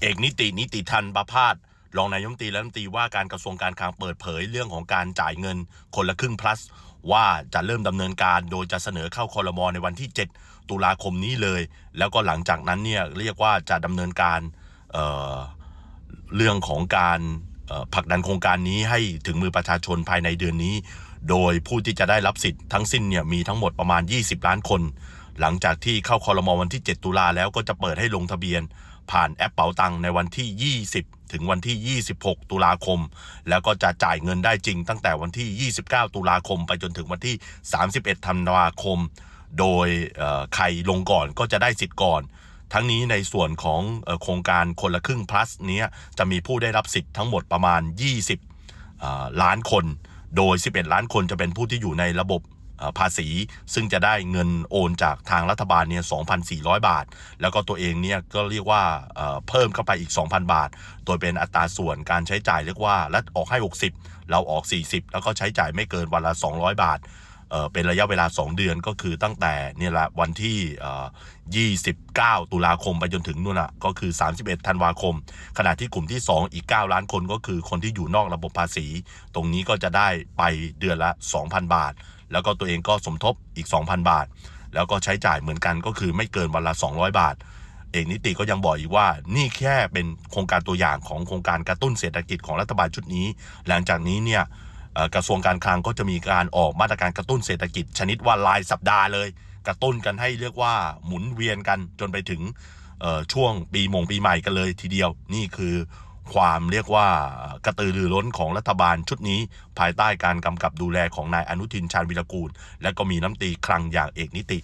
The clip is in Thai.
เอกนิตินิติทันประพาสรองนายมนตรีและรัฐมนตรีว่าการกระทรวงการคลังเปิดเผยเรื่องของการจ่ายเงินคนละครึ่ง plus ว่าจะเริ่มดำเนินการโดยจะเสนอเข้าคอรมอในวันที่ 7 ตุลาคมนี้เลย แล้วก็หลังจากนั้นเนี่ยเรียกว่าจะดำเนินการเเรื่องของการผลักดันโครงการนี้ให้ถึงมือประชาชนภายในเดือนนี้ โดยผู้ที่จะได้รับสิทธิ์ทั้งสิ้นเนี่ยมีทั้งหมดประมาณ 20 ล้านคน หลังจากที่เข้าคอรมอวันที่ 7 ตุลาแล้วก็จะเปิดให้ลงทะเบียน ผ่านแอปเป๋าตังในวันที่ 20 ถึงวันที่ 26 ตุลาคม แล้วก็จะจ่ายเงินได้จริงตั้งแต่วันที่ 29 ตุลาคม ไปจนถึงวันที่ 31 ธันวาคม โดยใครลงก่อนก็จะได้สิทธิ์ก่อนทั้งนี้ในส่วนของโครงการคนละครึ่ง plus เนี้ยจะมีผู้ได้รับสิทธิ์ทั้งหมดประมาณ 20 ล้านคน โดย 11 ล้านคนจะเป็นผู้ที่อยู่ในระบบ ภาษี ซึ่งจะได้เงินโอนจากทางรัฐบาลเนี่ย 2,400 บาท แล้วก็ตัวเองเนี่ยก็เรียกว่าเพิ่มเข้าไปอีก 2,000 บาท โดยเป็นอัตราส่วนการใช้จ่ายเรียกว่ารัฐออกให้ 60 เราออก 40 แล้วก็ใช้จ่ายไม่เกินวันละ 200 บาทเอ่อเป็นระยะเวลา 2 เดือนก็คือตั้งแต่เนี่ยแหละวันที่เอ่อ29 ตุลาคมไปจนถึงนู่นน่ะก็คือ 31 ธันวาคม ขณะที่กลุ่มที่ 2 อีก 9 ล้านคนก็คือคนที่อยู่นอกระบบภาษี ตรงนี้ก็จะได้ไปเดือนละ 2,000 บาท แล้วก็ตัวเองก็สมทบอีก 2,000 บาท แล้วก็ใช้จ่ายเหมือนกันก็คือไม่เกินวันละ 200 บาท เอกนิติก็ยังบอกอีกว่านี่แค่เป็นโครงการตัวอย่างของโครงการกระตุ้นเศรษฐกิจของรัฐบาลชุดนี้ หลังจากนี้เนี่ยกระทรวงการคลังก็จะมีการออกมาตรการกระตุ้นเศรษฐกิจ ชนิดว่ารายสัปดาห์เลย กระตุ้นกันให้เรียกว่าหมุนเวียนกันจนไปถึงช่วงปีมงปีใหม่กันเลยทีเดียวนี่คือ ความเรียกว่ากระตือรือร้นของรัฐบาลชุดนี้ ภายใต้การกำกับดูแลของนายอนุทินชาญวิรกูล และก็มีน้ำตีคลังอย่างเอกนิติ